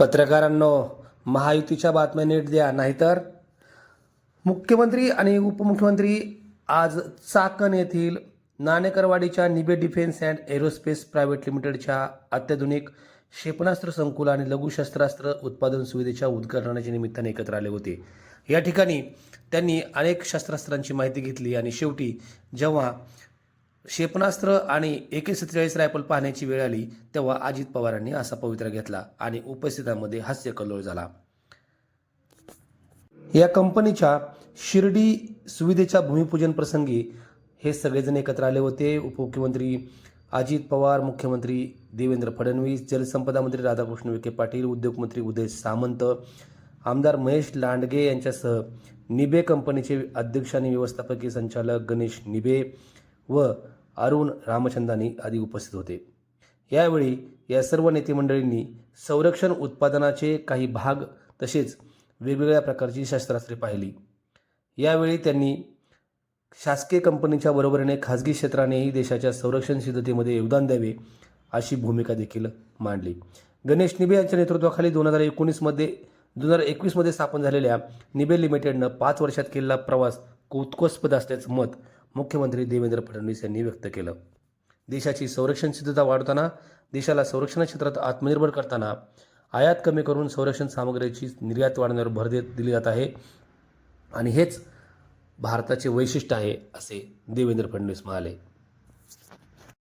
पत्रकारांनो महायुतीच्या बातम्या नीट द्या नाहीतर मुख्यमंत्री आणि उपमुख्यमंत्री आज चाकण येथील नाणेकरवाडीच्या Nibe defence and aerospace private लिमिटेडच्या अत्याधुनिक क्षेपणास्त्र संकुल आणि लघुशस्त्रास्त्र उत्पादन सुविधेच्या उद्घाटनाच्या निमित्ताने एकत्र आले होते. या ठिकाणी त्यांनी अनेक शस्त्रास्त्रांची माहिती घेतली आणि शेवटी जेव्हा क्षेपणास्त्र आणि ए के सत्तेचाळीस रायफल पाहण्याची वेळ आली तेव्हा अजित पवारांनी असा पवित्रा घेतला आणि उपस्थितांमध्ये हास्यकल्लोळ झाला. या कंपनीच्या शिर्डी सुविधेच्या भूमिपूजन प्रसंगी हे सगळेजण एकत्र आले होते. उपमुख्यमंत्री अजित पवार मुख्यमंत्री देवेंद्र फडणवीस जलसंपदा मंत्री राधाकृष्ण विखे पाटील उद्योगमंत्री उदय सामंत आमदार महेश लांडगे यांच्यासह निबे कंपनीचे अध्यक्ष आणि व्यवस्थापकीय संचालक गणेश निबे व अरुण रामचंदानी आदी उपस्थित होते. यावेळी या सर्व नेते मंडळींनी संरक्षण उत्पादनाचे काही भाग तसेच वेगवेगळ्या प्रकारची शस्त्रास्त्रे पाहिली. यावेळी त्यांनी शासकीय कंपनीच्या बरोबरीने खाजगी क्षेत्रानेही देशाच्या संरक्षण सिद्धतेमध्ये योगदान द्यावे अशी भूमिका देखील मांडली. गणेश निबे यांच्या नेतृत्वाखाली दोन हजार एकोणीसमध्ये दोन हजार एकवीसमध्ये स्थापन झालेल्या निबे लिमिटेडनं पाच वर्षात केलेला प्रवास कौतुकास्पद असल्याचं मत मुख्यमंत्री देवेंद्र फडणवीस यांनी व्यक्त केलं. देशाची संरक्षण सिद्धता वाढवताना देशाला संरक्षण क्षेत्रात आत्मनिर्भर करताना आयात कमी करून संरक्षण सामग्रीची निर्यात वाढवण्यावर भर देत दिली जात आहे. आणि हेच भारताचे वैशिष्ट्य आहे असे देवेंद्र फडणवीस म्हणाले.